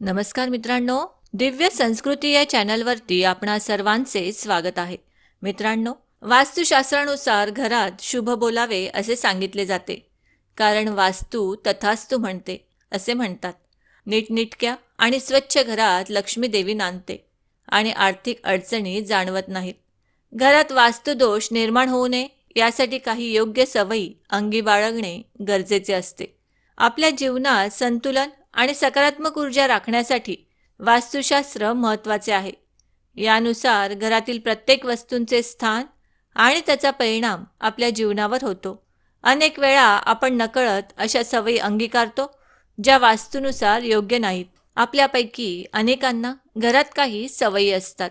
नमस्कार मित्रांनो दिव्य संस्कृती या चॅनलवरती आपणा सर्वांचे स्वागत आहे. मित्रांनो वास्तुशास्त्रानुसार घरात शुभ बोलावे असे सांगितले जाते. कारण वास्तू तथास्तू म्हणते असे म्हणतात. नीटनिटक्या आणि स्वच्छ घरात लक्ष्मी देवी नांदते आणि आर्थिक अडचणी जाणवत नाहीत. घरात वास्तुदोष निर्माण होऊ नये यासाठी काही योग्य सवयी अंगी बाळगणे गरजेचे असते. आपल्या जीवनात संतुलन आणि सकारात्मक ऊर्जा राखण्यासाठी वास्तुशास्त्र महत्त्वाचे आहे. यानुसार घरातील प्रत्येक वस्तूंचे स्थान आणि त्याचा परिणाम आपल्या जीवनावर होतो. अनेक वेळा आपण नकळत अशा सवयी अंगीकारतो ज्या वास्तूनुसार योग्य नाहीत. आपल्यापैकी अनेकांना घरात काही सवयी असतात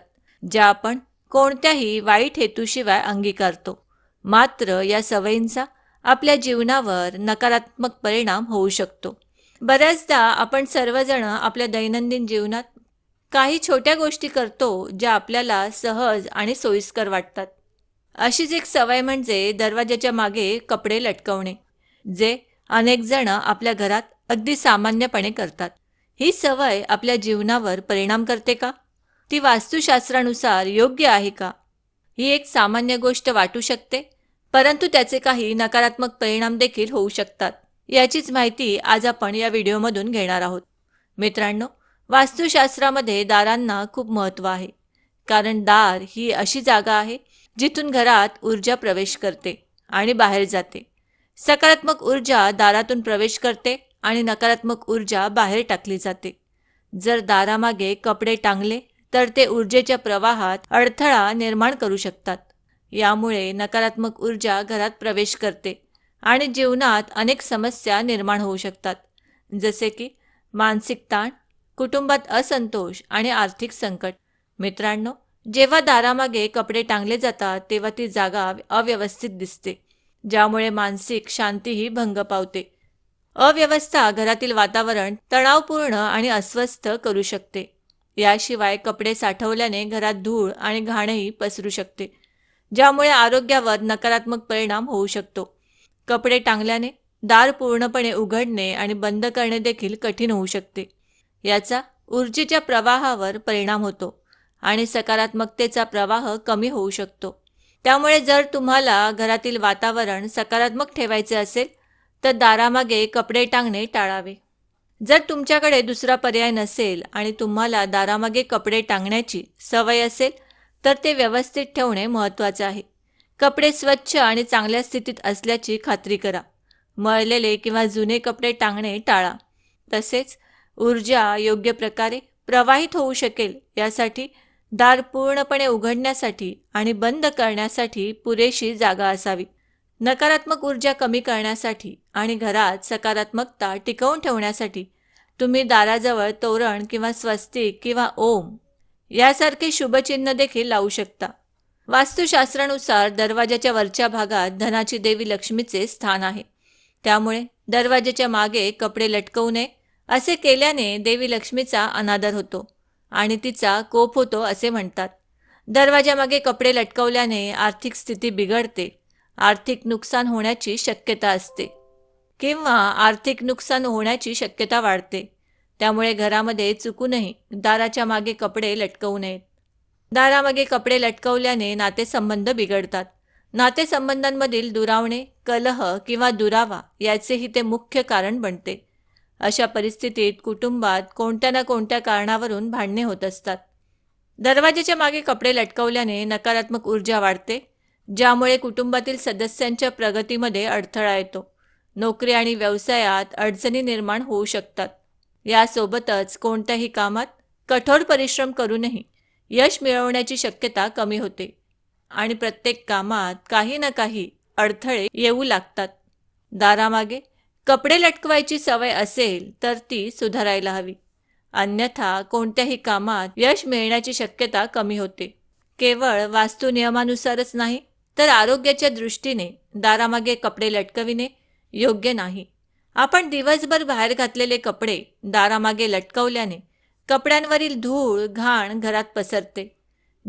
ज्या आपण कोणत्याही वाईट हेतूशिवाय अंगीकारतो. मात्र या सवयींचा आपल्या जीवनावर नकारात्मक परिणाम होऊ शकतो. बऱ्याचदा आपण सर्वजण आपल्या दैनंदिन जीवनात काही छोट्या गोष्टी करतो ज्या आपल्याला सहज आणि सोयीस्कर वाटतात. अशीच एक सवय म्हणजे दरवाजाच्या मागे कपडे लटकवणे जे अनेक जण आपल्या घरात अगदी सामान्यपणे करतात. ही सवय आपल्या जीवनावर परिणाम करते का? ती वास्तुशास्त्रानुसार योग्य आहे का? ही एक सामान्य गोष्ट वाटू शकते परंतु त्याचे काही नकारात्मक परिणाम देखील होऊ शकतात. याचीच माहिती आज आपण या व्हिडिओमधून घेणार आहोत. मित्रांनो वास्तुशास्त्रामध्ये दारांना खूप महत्त्व आहे. कारण दार ही अशी जागा आहे जिथून घरात ऊर्जा प्रवेश करते आणि बाहेर जाते. सकारात्मक ऊर्जा दारातून प्रवेश करते आणि नकारात्मक ऊर्जा बाहेर टाकली जाते. जर दारामागे कपडे टांगले तर ते ऊर्जेच्या प्रवाहात अडथळा निर्माण करू शकतात. यामुळे नकारात्मक ऊर्जा घरात प्रवेश करते. आणि जीवनात अनेक समस्या निर्माण होऊ शकतात. जसे की मानसिक ताण कुटुंबात असंतोष आणि आर्थिक संकट. मित्रांनो जेव्हा दारामागे कपडे टांगले जातात तेव्हा ती जागा अव्यवस्थित दिसते ज्यामुळे मानसिक शांतीही भंग पावते. अव्यवस्था घरातील वातावरण तणावपूर्ण आणि अस्वस्थ करू शकते. याशिवाय कपडे साठवल्याने घरात धूळ आणि घाणही पसरू शकते ज्यामुळे आरोग्यावर नकारात्मक परिणाम होऊ शकतो. कपडे टांगल्याने दार पूर्णपणे उघडणे आणि बंद करणे देखील कठीण होऊ शकते. याचा ऊर्जेच्या प्रवाहावर परिणाम होतो आणि सकारात्मकतेचा प्रवाह कमी होऊ शकतो. त्यामुळे जर तुम्हाला घरातील वातावरण सकारात्मक ठेवायचे असेल तर दारामागे कपडे टांगणे टाळावे. जर तुमच्याकडे दुसरा पर्याय नसेल आणि तुम्हाला दारामागे कपडे टांगण्याची सवय असेल तर ते व्यवस्थित ठेवणे महत्त्वाचे आहे. कपडे स्वच्छ आणि चांगल्या स्थितीत असल्याची खात्री करा. मळलेले किंवा जुने कपडे टांगणे टाळा. तसेच ऊर्जा योग्य प्रकारे प्रवाहित होऊ शकेल यासाठी दार पूर्णपणे उघडण्यासाठी आणि बंद करण्यासाठी पुरेशी जागा असावी. नकारात्मक ऊर्जा कमी करण्यासाठी आणि घरात सकारात्मकता टिकवून ठेवण्यासाठी तुम्ही दाराजवळ तोरण किंवा स्वस्तिक किंवा ओम यासारखे शुभचिन्ह देखील लावू शकता. वास्तुशास्त्रानुसार दरवाजाच्या वरच्या भागात धनाची देवी लक्ष्मीचे स्थान आहे. त्यामुळे दरवाजाच्या मागे कपडे लटकवू नये असे केल्याने देवी लक्ष्मीचा अनादर होतो आणि तिचा कोप होतो असे म्हणतात. दरवाजामागे कपडे लटकवल्याने आर्थिक स्थिती बिघडते. आर्थिक नुकसान होण्याची शक्यता असते. किंवा आर्थिक नुकसान होण्याची शक्यता वाढते. त्यामुळे घरामध्ये चुकूनही दाराच्या मागे कपडे लटकवू नयेत. दारामागे कपडे लटकवल्याने नातेसंबंध बिघडतात. नातेसंबंधांमधील दुरावणे कलह किंवा दुरावा याचेही ते मुख्य कारण बनते. अशा परिस्थितीत कुटुंबात कोणत्या ना कोणत्या कारणावरून भांडणे होत असतात. दरवाजेच्या मागे कपडे लटकवल्याने नकारात्मक ऊर्जा वाढते ज्यामुळे कुटुंबातील सदस्यांच्या प्रगतीमध्ये अडथळा येतो. नोकरी आणि व्यवसायात अडचणी निर्माण होऊ शकतात. यासोबतच कोणत्याही कामात कठोर परिश्रम करूनही यश मिळवण्याची शक्यता कमी होते. आणि प्रत्येक कामात काही ना काही अडथळे येऊ लागतात. दारामागे कपडे लटकवायची सवय असेल तर ती सुधारायला हवी. अन्यथा कोणत्याही कामात यश मिळण्याची शक्यता कमी होते. केवळ वास्तू नियमानुसारच नाही तर आरोग्याच्या दृष्टीने दारामागे कपडे लटकविणे योग्य नाही. आपण दिवसभर बाहेर घातलेले कपडे दारामागे लटकवल्याने कपड्यांवरील धूळ घाण घरात पसरते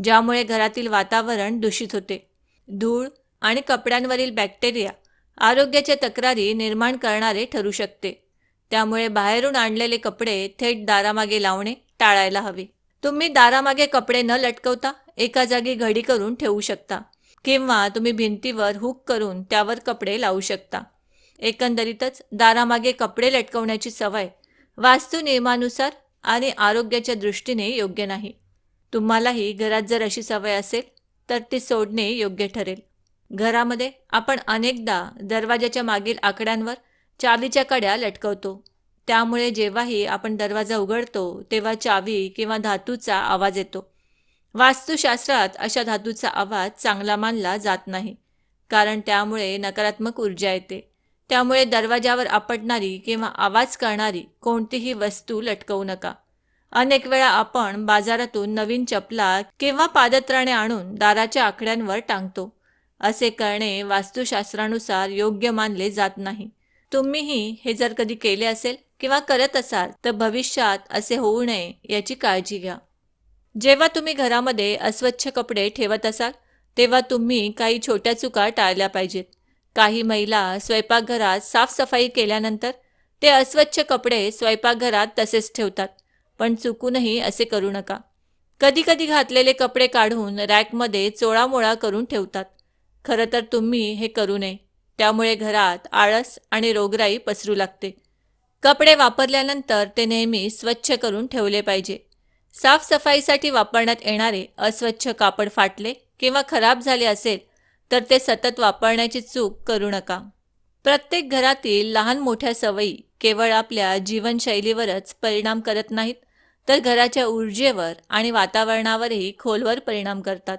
ज्यामुळे घरातील वातावरण दूषित होते. धूळ आणि कपड्यांवरील बॅक्टेरिया आरोग्याच्या तक्रारी निर्माण करणारे ठरू शकते. त्यामुळे बाहेरून आणलेले कपडे थेट दारामागे लावणे टाळायला हवे. तुम्ही दारामागे कपडे न लटकवता एका जागी घडी करून ठेवू शकता किंवा तुम्ही भिंतीवर हुक करून त्यावर कपडे लावू शकता. एकंदरीतच दारामागे कपडे लटकवण्याची सवय वास्तू नियमानुसार आणि आरोग्याच्या दृष्टीने योग्य नाही. तुम्हालाही घरात जर अशी सवय असेल तर ती सोडणे योग्य ठरेल. घरामध्ये आपण अनेकदा दरवाजाच्या मागील आकड्यांवर चावीच्या कड्या लटकवतो. त्यामुळे जेव्हाही आपण दरवाजा उघडतो तेव्हा चावी किंवा धातूचा आवाज येतो. वास्तुशास्त्रात अशा धातूचा आवाज चांगला मानला जात नाही कारण त्यामुळे नकारात्मक ऊर्जा येते. त्यामुळे दरवाजावर आपटणारी किंवा आवाज करणारी कोणतीही वस्तू लटकवू नका. अनेक वेळा आपण बाजारातून नवीन चपला किंवा पादत्राणे आणून दाराच्या आकड्यांवर टांगतो. असे करणे वास्तुशास्त्रानुसार योग्य मानले जात नाही. तुम्हीही हे जर कधी केले असेल किंवा करत असाल तर भविष्यात असे होऊ नये याची काळजी घ्या. जेव्हा तुम्ही घरामध्ये अस्वच्छ कपडे ठेवत असाल तेव्हा तुम्ही काही छोट्या चुका टाळल्या पाहिजेत. काही महिला स्वयंपाकघरात साफसफाई केल्यानंतर ते अस्वच्छ कपडे स्वयंपाकघरात तसेच ठेवतात पण चुकूनही असे करू नका. कधी कधी घातलेले कपडे काढून रॅकमध्ये चोळामोळा करून ठेवतात. खरं तर तुम्ही हे करू नये. त्यामुळे घरात आळस आणि रोगराई पसरू लागते. कपडे वापरल्यानंतर ते नेहमी स्वच्छ करून ठेवले पाहिजे. साफसफाईसाठी वापरण्यात येणारे अस्वच्छ कापड फाटले किंवा खराब झाले असेल तर ते सतत वापरण्याची चूक करू नका. प्रत्येक घरातील लहान मोठ्या सवयी केवळ आपल्या जीवनशैलीवरच परिणाम करत नाहीत तर घराच्या ऊर्जेवर आणि वातावरणावरही खोलवर परिणाम करतात.